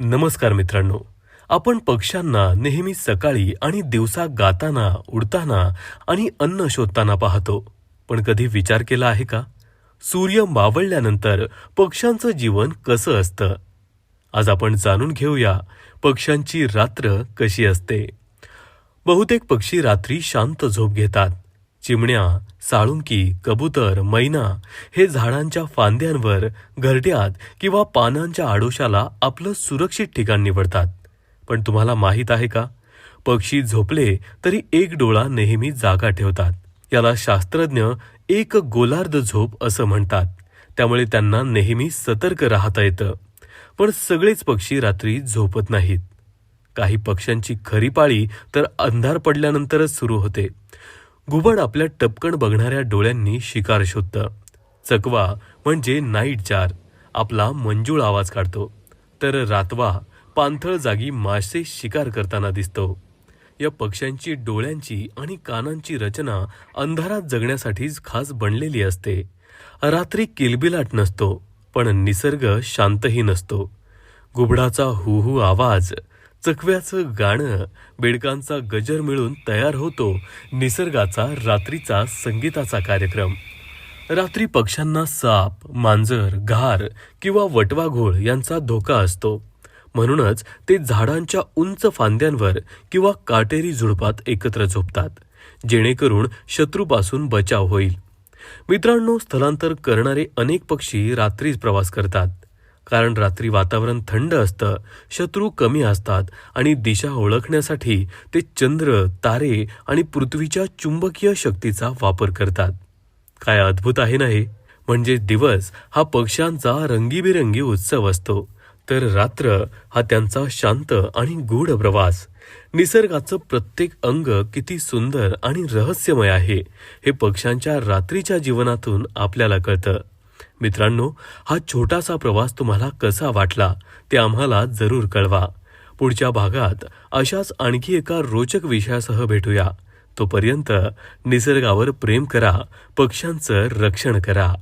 नमस्कार मित्रांनो. आपण पक्ष्यांना नेहमी सकाळी आणि दिवसा गाताना उडताना आणि अन्न शोधताना पाहतो. पण कधी विचार केला आहे का? सूर्य मावळल्यानंतर पक्ष्यांचं जीवन कसं असतं? आज आपण जाणून घेऊया पक्ष्यांची रात्र कशी असते. बहुतेक पक्षी रात्री शांत झोप घेतात. चिमण्या साळुंकी कबूतर मैना हे झाडांच्या फांद्यांवर घरट्यात किंवा पानांच्या आडोशाला आपलं सुरक्षित ठिकाण निवडतात. पण तुम्हाला माहीत आहे का? पक्षी झोपले तरी एक डोळा नेहमी जागा ठेवतात. याला शास्त्रज्ञ एक गोलार्ध झोप असं म्हणतात. त्यामुळे त्यांना नेहमी सतर्क राहता येतं. पण सगळेच पक्षी रात्री झोपत नाहीत. काही पक्ष्यांची खरी पाळी तर अंधार पडल्यानंतरच सुरू होते. घुबड आपल्या टपकन बघणाऱ्या डोळ्यांनी शिकार शोधतं. चकवा म्हणजे नाईट जार आपला मंजूळ आवाज काढतो. तर रातवा पाणथळ जागी मासे शिकार करताना दिसतो. या पक्ष्यांची डोळ्यांची आणि कानांची रचना अंधारात जगण्यासाठीच खास बनलेली असते. रात्री किलबिलाट नसतो पण निसर्ग शांतही नसतो. घुबडाचा हुहू आवाज चकव्याचं गाणं बेडकांचा गजर मिळून तयार होतो निसर्गाचा रात्रीचा संगीताचा कार्यक्रम. रात्री पक्ष्यांना साप मांजर घार किंवा वटवाघोळ यांचा धोका असतो. म्हणूनच ते झाडांच्या उंच फांद्यांवर किंवा काटेरी झुडपात एकत्र झोपतात जेणेकरून शत्रूपासून बचाव होईल. मित्रांनो स्थलांतर करणारे अनेक पक्षी रात्रीच प्रवास करतात. कारण रात्री वातावरण थंड असतं शत्रू कमी असतात आणि दिशा ओळखण्यासाठी ते चंद्र तारे आणि पृथ्वीच्या चुंबकीय शक्तीचा वापर करतात. काय अद्भुत आहे ना हे? म्हणजे दिवस हा पक्ष्यांचा रंगीबिरंगी उत्सव असतो. तर रात्र हा त्यांचा शांत आणि गूढ प्रवास. निसर्गाचं प्रत्येक अंग किती सुंदर आणि रहस्यमय आहे हे पक्ष्यांच्या रात्रीच्या जीवनातून आपल्याला कळतं. मित्रांनो हा छोटासा प्रवास तुम्हाला कसा वाटला ते आम्हाला जरूर कळवा. पुढच्या भागात अशाच आणखी एका रोचक विषयासह भेटूया. तोपर्यंत निसर्गावर प्रेम करा पक्ष्यांचं रक्षण करा.